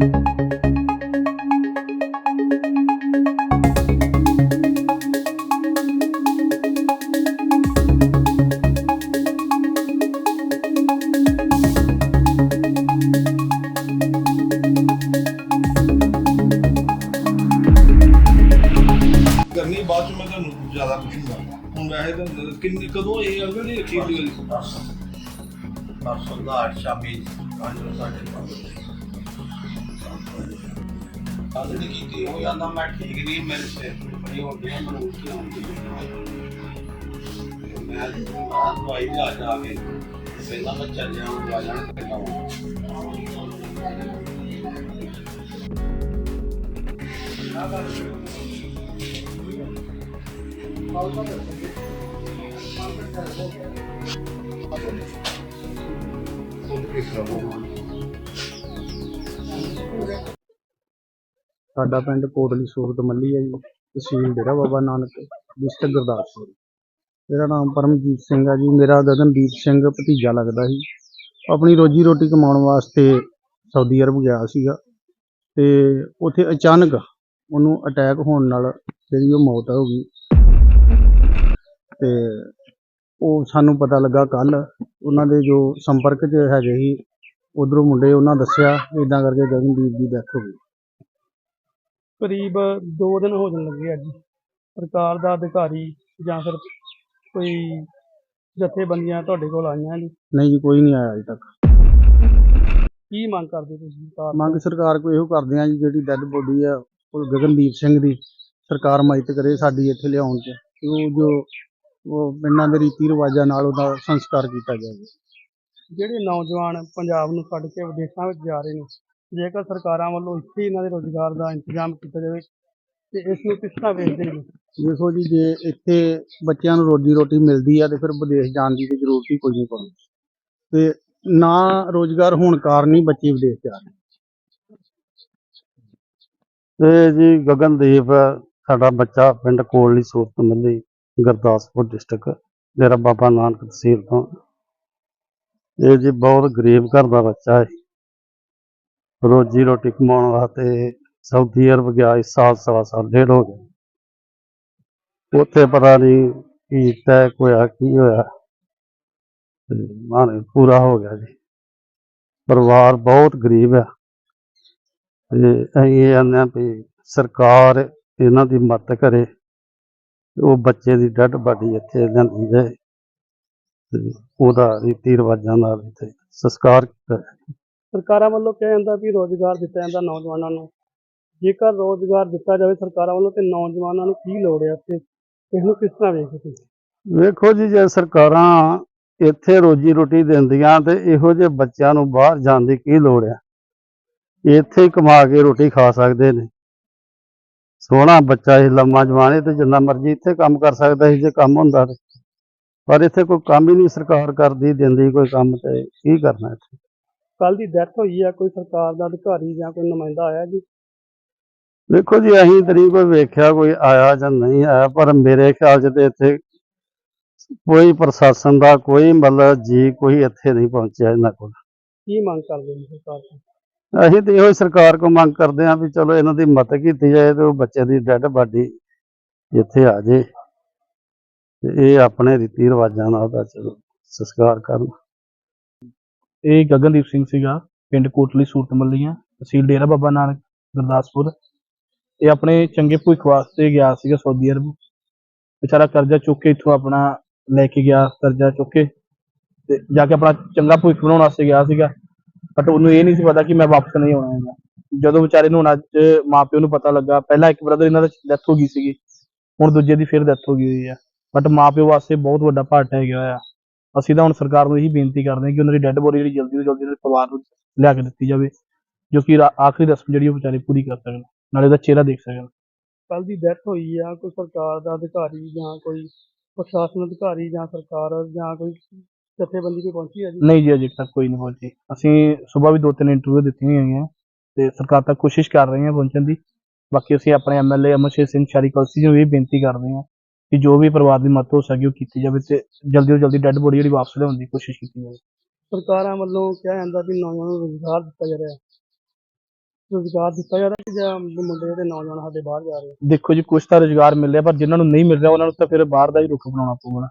ਕਰਨੀ ਬਾਅਦ ਚ ਮੈਂ ਤੁਹਾਨੂੰ ਜ਼ਿਆਦਾ ਕੁਝ ਨਹੀਂ ਕਰਦਾ ਹੁਣ ਵੈਸੇ ਤਾਂ ਕਿੰਨੇ ਕਦੋਂ ਇਹ ਅਗਰ ਇਹ ਅਖੀਰ ਦੀ ਗੱਲ ਪਰਸੋਂ ਦਾ 8 ਸ਼ਾਮੀ 5 ਵਜੇ ਕੱਲ ਨਹੀਂ ਕੀਤੀ। ਉਹ ਕਹਿੰਦਾ ਮੈਂ ਠੀਕ ਨਹੀਂ ਮੇਰੇ ਸਿਰ ਪੀੜ ਬੜੀ ਹੋ ਗਈ ਹੈ, ਮੈਨੂੰ ਉਲਟੀ ਆਉਂਦੀ ਹੈ ਤੇ ਮੈਂ ਆ ਦਵਾਈ ਲਿਆ ਜਾ ਕੇ ਪਹਿਲਾਂ ਮੈਂ ਚੱਲ ਜਾਵਾਂ ਜਾ ਜਾਣ ਪਹਿਲਾਂ ਸਾਡਾ ਪਿੰਡ ਕੋਟਲੀ ਸੂਰਤ ਮੱਲੀ ਹੈ ਜੀ, ਤਹਿਸੀਲ ਡੇਰਾ ਬਾਬਾ ਨਾਨਕ, ਡਿਸਟ੍ਰਿਕਟ ਗੁਰਦਾਸਪੁਰ। ਮੇਰਾ ਨਾਮ ਪਰਮਜੀਤ ਸਿੰਘ ਹੈ ਜੀ, ਮੇਰਾ ਗਗਨਦੀਪ ਸਿੰਘ ਭਤੀਜਾ ਲੱਗਦਾ ਸੀ। ਆਪਣੀ ਰੋਜੀ ਰੋਟੀ ਕਮਾਉਣ ਵਾਸਤੇ ਸਾਊਦੀ ਅਰਬ ਗਿਆ ਸੀਗਾ ਤੇ ਉੱਥੇ ਅਚਾਨਕ ਉਹਨੂੰ ਅਟੈਕ ਹੋਣ ਨਾਲ ਜਿਹੜੀ ਉਹ ਮੌਤ ਹੋ ਗਈ। ਤੇ ਉਹ ਸਾਨੂੰ ਪਤਾ ਲੱਗਾ ਕੱਲ ਉਹਨਾਂ ਦੇ ਜੋ ਸੰਪਰਕ 'ਚ ਹੈਗੇ ਸੀ ਉਧਰੋਂ ਮੁੰਡੇ ਉਹਨਾਂ ਦੱਸਿਆ ਇਦਾਂ ਕਰਕੇ ਗਗਨਦੀਪ ਦੀ ਡੈਥ ਹੋ ਗਈ। ਕਰੀਬ 2 ਦਿਨ ਹੋ ਜਾਣ ਲੱਗੇ ਅੱਜ। ਸਰਕਾਰ ਦਾ ਅਧਿਕਾਰੀ ਜਾਂ ਫਿਰ ਕੋਈ ਜਥੇਬੰਦੀਆਂ ਤੁਹਾਡੇ ਕੋਲ ਆਈਆਂ ਜੀ ਨਹੀਂ ਜੀ ਕੋਈ ਨਹੀਂ ਆਇਆ ਅਜੇ ਤੱਕ। ਕੀ ਮੰਗ ਕਰਦੇ ਤੁਸੀਂ ਸਰਕਾਰ? ਮੰਗ ਸਰਕਾਰ ਕੋਲ ਇਹੋ ਕਰਦੇ ਆ ਜੀ ਜਿਹੜੀ ਡੈੱਡ ਬੋਡੀ ਆ ਉਹ ਗਗਨਦੀਪ ਸਿੰਘ ਦੀ ਸਰਕਾਰ ਮਦਦ ਕਰੇ ਸਾਡੀ ਇੱਥੇ ਲਿਆਉਣ 'ਚ। ਕਿ ਉਹ ਜੋ ਉਹ ਪਿੰਡਾਂ ਦੇ ਰੀਤੀ ਰਿਵਾਜਾਂ ਨਾਲ ਉਹਦਾ ਸੰਸਕਾਰ ਕੀਤਾ ਜਾਵੇ। ਜਿਹੜੇ ਨੌਜਵਾਨ ਪੰਜਾਬ ਨੂੰ ਛੱਡ ਕੇ ਵਿਦੇਸ਼ਾਂ ਵਿੱਚ ਜਾ ਰਹੇ ਨੇ ਜੇਕਰ ਸਰਕਾਰਾਂ ਵੱਲੋਂ ਇੱਥੇ ਇਹਨਾਂ ਦੇ ਰੋਜ਼ਗਾਰ ਦਾ ਇੰਤਜ਼ਾਮ ਕੀਤਾ ਜਾਵੇ ਤੇ ਇਸ ਨੂੰ ਕਿਸ ਤਰ੍ਹਾਂ ਵੇਖਦੇ ਨੇ? ਦੇਖੋ ਜੀ ਜੇ ਇੱਥੇ ਬੱਚਿਆਂ ਨੂੰ ਰੋਜੀ ਰੋਟੀ ਮਿਲਦੀ ਆ ਤੇ ਫਿਰ ਵਿਦੇਸ਼ ਜਾਣ ਦੀ ਤੇ ਜ਼ਰੂਰਤ ਹੀ ਕੋਈ ਨਹੀਂ ਪਊਗੀ ਤੇ ਨਾ ਰੋਜ਼ਗਾਰ ਹੋਣ ਕਾਰਨ ਹੀ ਬੱਚੇ ਵਿਦੇਸ਼ ਜਾ ਰਹੇ ਇਹ ਜੀ ਗਗਨਦੀਪ ਸਾਡਾ ਬੱਚਾ ਪਿੰਡ ਕੋਟਲੀ ਸੂਰਤ ਮੱਲੀ ਗੁਰਦਾਸਪੁਰ ਡਿਸਟ੍ਰਿਕਟ। ਡੇਰਾ ਬਾਬਾ ਨਾਨਕ ਤਹਿਸੀਲ ਤੋਂ। ਇਹ ਜੀ ਬਹੁਤ ਗਰੀਬ ਘਰ ਦਾ ਬੱਚਾ ਹੈ। ਰੋਜੀ ਰੋਟੀ ਕਮਾਉਣ ਵਾਸਤੇ ਸਾਊਦੀ ਅਰਬ ਗਿਆ ਇਸ ਸਾਲ ਸਵਾ ਸਾਲ, ਡੇਢ ਹੋ ਗਿਆ। ਉੱਥੇ ਪਤਾ ਨਹੀਂ ਕੀ ਤੈਕ ਹੋਇਆ ਕੀ ਹੋਇਆ। ਮਾਨ ਪੂਰਾ ਹੋ ਗਿਆ ਜੀ। ਪਰਿਵਾਰ ਬਹੁਤ ਗਰੀਬ ਆ। ਤੇ ਅਸੀਂ ਇਹ ਆਨੇ ਵੀ ਸਰਕਾਰ ਇਹਨਾਂ ਦੀ ਮਦਦ ਕਰੇ। ਉਹ ਬੱਚੇ ਦੀ ਡੈਡ ਬਾਡੀ ਇੱਥੇ ਲਿਆਂਦੀ ਜਾਏ। ਤੇ ਉਹਦਾ ਰੀਤੀ ਰਿਵਾਜਾਂ ਨਾਲ ਇੱਥੇ ਸੰਸਕਾਰ ਕੀਤਾ। ਸਰਕਾਰਾਂ ਵੱਲੋਂ ਕਿਹਾ ਜਾਂਦਾ ਵੀ ਰੋਜ਼ਗਾਰ ਦਿੱਤਾ ਜਾਂਦਾ ਨੌਜਵਾਨਾਂ ਨੂੰ। ਜੇਕਰ ਰੋਜ਼ਗਾਰ ਦਿੱਤਾ ਜਾਵੇ ਸਰਕਾਰਾਂ ਵੱਲੋਂ ਤੇ ਨੌਜਵਾਨਾਂ ਨੂੰ ਕੀ ਲੋੜ ਹੈ ਤੇ ਇਸ ਨੂੰ ਕਿਸ ਤਰ੍ਹਾਂ ਵੇਖਦੇ ਤੁਸੀਂ? ਵੇਖੋ ਜੀ ਜੇ ਸਰਕਾਰਾਂ ਇੱਥੇ ਰੋਜੀ ਰੋਟੀ ਦਿੰਦੀਆਂ ਤੇ ਇਹੋ ਜਿਹੇ ਬੱਚਿਆਂ ਨੂੰ ਬਾਹਰ ਜਾਣ ਦੀ ਕੀ ਲੋੜ ਆ ਇੱਥੇ ਹੀ ਕਮਾ ਕੇ ਰੋਟੀ ਖਾ ਸਕਦੇ ਨੇ। ਸੋਹਣਾ ਬੱਚਾ ਇਹ ਲੰਮਾ ਜਵਾਨ ਤੇ ਜਿੰਨਾ ਮਰਜ਼ੀ ਇੱਥੇ ਕੰਮ ਕਰ ਸਕਦਾ ਸੀ ਜੇ ਕੰਮ ਹੁੰਦਾ ਤੇ। ਪਰ ਇੱਥੇ ਕੋਈ ਕੰਮ ਹੀ ਨਹੀਂ ਸਰਕਾਰ ਕਰਦੀ ਦਿੰਦੀ ਕੋਈ ਕੰਮ ਤੇ ਕੀ ਕਰਨਾ ਇੱਥੇ? ਕੱਲ ਦੀ ਡੈਥ ਹੋਈ ਹੈ ਕੋਈ ਸਰਕਾਰ ਦਾ ਅਧਿਕਾਰੀ ਜਾਂ ਕੋਈ ਨੁਮਾਇੰਦਾ ਆਇਆ ਜੀ? ਵੇਖੋ ਜੀ ਅਸੀਂ ਤਰੀ ਕੋਈ ਵੇਖਿਆ ਕੋਈ ਆਇਆ ਜਾਂ ਨਹੀਂ ਆਇਆ ਪਰ ਮੇਰੇ ਖਿਆਲ 'ਚ ਤੇ ਇੱਥੇ ਕੋਈ ਪ੍ਰਸ਼ਾਸਨ ਦਾ ਕੋਈ ਮਤਲਬ ਜੀ ਕੋਈ ਇੱਥੇ ਨਹੀਂ ਪਹੁੰਚਿਆ ਇਹਨਾਂ ਕੋਲ। ਕੀ ਮੰਗ ਕਰਦੇ ਨੇ ਸਰਕਾਰ ਤੋਂ? ਅਸੀਂ ਤੇ ਇਹੋ ਸਰਕਾਰ ਕੋ ਮੰਗ ਕਰਦੇ ਹਾਂ ਵੀ ਚਲੋ ਇਹਨਾਂ ਦੀ ਮਦਦ ਕੀਤੀ ਜਾਏ ਤੇ ਉਹ ਬੱਚੇ ਦੀ ਡੈਡ ਬਾਡੀ ਇੱਥੇ ਆ ਜੇ ਤੇ ਇਹ ਆਪਣੇ ਰੀਤੀ ਰਿਵਾਜਾਂ ਨਾਲ ਉਹਦਾ ਸੰਸਕਾਰ ਕਰਨ। ਇਹ ਗਗਨਦੀਪ ਸਿੰਘ ਸੀਗਾ, ਪਿੰਡ ਕੋਟਲੀ ਸੂਰਤ ਤਹਿਸੀਲ ਡੇਰਾ ਬਾਬਾ ਨਾਨਕ, ਗੁਰਦਾਸਪੁਰ। ਇਹ ਆਪਣੇ ਚੰਗੇ ਭਵਿੱਖ ਵਾਸਤੇ ਗਿਆ ਸੀਗਾ ਸਾਊਦੀ ਅਰਬ। ਵਿਚਾਰਾ ਕਰਜ਼ਾ ਚੁੱਕ ਕੇ ਇੱਥੋਂ ਆਪਣਾ ਲੈ ਕੇ ਗਿਆ, ਕਰਜ਼ਾ ਚੁੱਕ ਕੇ ਤੇ ਜਾ ਕੇ ਆਪਣਾ ਚੰਗਾ ਭਵਿੱਖ ਬਣਾਉਣ ਵਾਸਤੇ ਗਿਆ ਸੀਗਾ। ਬਟ ਉਹਨੂੰ ਇਹ ਨਹੀਂ ਸੀ ਪਤਾ ਕਿ ਮੈਂ ਵਾਪਸ ਨਹੀਂ ਆਉਣਾ ਹੈਗਾ। ਜਦੋਂ ਵਿਚਾਰੇ ਨੂੰ ਹੁਣ ਅੱਜ ਮਾਪਿਓ ਨੂੰ ਪਤਾ ਲੱਗਾ, ਪਹਿਲਾਂ ਇੱਕ ਬ੍ਰਦਰ ਇਹਨਾਂ ਦਾ ਡੈਥ ਹੋ ਗਈ ਸੀਗੀ, ਹੁਣ ਦੂਜੇ ਦੀ ਫਿਰ ਡੈਥ ਹੋ ਗਈ ਹੋਈ ਆ। ਬਟ ਮਾਪਿਓ ਵਾਸਤੇ ਬਹੁਤ ਵੱਡਾ ਭਾਟ ਹੈ ਗਿਆ ਆ। ਅਸੀਂ ਤਾਂ ਹੁਣ ਸਰਕਾਰ ਨੂੰ ਇਹੀ ਬੇਨਤੀ ਕਰਦੇ ਹਾਂ ਕਿ ਉਹਨਾਂ ਦੀ ਡੈੱਡ ਬੋਡੀ ਜਿਹੜੀ ਜਲਦੀ ਤੋਂ ਜਲਦੀ ਉਹਨਾਂ ਦੇ ਪਰਿਵਾਰ ਨੂੰ ਲਿਆ ਕੇ ਦਿੱਤੀ ਜਾਵੇ ਜੋ ਕਿ ਰਾ- ਆਖਰੀ ਰਸਮ ਜਿਹੜੀ ਉਹ ਵਿਚਾਰੇ ਪੂਰੀ ਕਰ ਸਕਣ ਨਾਲੇ ਉਹਦਾ ਚਿਹਰਾ ਦੇਖ ਸਕਣ। ਕੱਲ ਦੀ ਡੈਥ ਹੋਈ ਆ ਕੋਈ ਸਰਕਾਰ ਦਾ ਅਧਿਕਾਰੀ ਜਾਂ ਕੋਈ ਪ੍ਰਸ਼ਾਸਨ ਅਧਿਕਾਰੀ ਜਾਂ ਸਰਕਾਰ ਜਾਂ ਕੋਈ ਜਥੇਬੰਦੀ ਕੋਈ ਪਹੁੰਚੀ ਹੈ ਜੀ? ਨਹੀਂ ਜੀ ਅਜੇ ਤੱਕ ਕੋਈ ਨਹੀਂ ਪਹੁੰਚੀ। ਅਸੀਂ ਸਵੇਰ ਵੀ ਦੋ ਤਿੰਨ ਇੰਟਰਵਿਊ ਦਿੱਤੀਆਂ ਹੋਈਆਂ ਤੇ ਸਰਕਾਰ ਤੱਕ ਕੋਸ਼ਿਸ਼ ਕਰ ਰਹੇ ਹਾਂ ਪਹੁੰਚਣ ਦੀ। ਬਾਕੀ ਅਸੀਂ ਆਪਣੇ ਐਮਐਲਏ ਅਮਰਸ਼ੇਰ ਸਿੰਘ ਸ਼ਾਰੀ ਕਲਸੀ ਨੂੰ ਵੀ ਬੇਨਤੀ ਕਰਦੇ ਹਾਂ ਕਿ ਜੋ ਵੀ ਪਰਿਵਾਰ ਦੀ ਮਦਦ ਹੋ ਸਕੇ ਉਹ ਕੀਤੀ ਜਾਵੇ ਤੇ ਜਲਦੀ ਤੋਂ ਜਲਦੀ ਡੈੱਡ ਬੋਡੀ ਜਿਹੜੀ ਵਾਪਸ ਲਿਆਉਣ ਦੀ ਕੋਸ਼ਿਸ਼ ਕੀਤੀ ਜਾਵੇ ਸਰਕਾਰਾਂ ਵੱਲੋਂ ਕਿਹਾ ਜਾਂਦਾ ਵੀ ਨੌਜਵਾਨਾਂ ਨੂੰ ਰੋਜ਼ਗਾਰ ਦਿੱਤਾ ਜਾ ਰਿਹਾ ਹੈ ਰੋਜ਼ਗਾਰ ਦਿੱਤਾ ਜਾ ਰਿਹਾ ਕਿ ਜਾਂ ਮੁੰਡੇ ਤੇ ਨੌਜਵਾਨ ਸਾਡੇ ਬਾਹਰ ਜਾ ਰਹੇ? ਦੇਖੋ ਜੀ ਕੁਛ ਤਾਂ ਰੁਜ਼ਗਾਰ ਮਿਲ ਰਿਹਾ ਪਰ ਜਿਨ੍ਹਾਂ ਨੂੰ ਨਹੀਂ ਮਿਲ ਰਿਹਾ ਉਹਨਾਂ ਨੂੰ ਤਾਂ ਫਿਰ ਬਾਹਰ ਦਾ ਹੀ ਰੁਖ ਬਣਾਉਣਾ ਪਊਗਾ।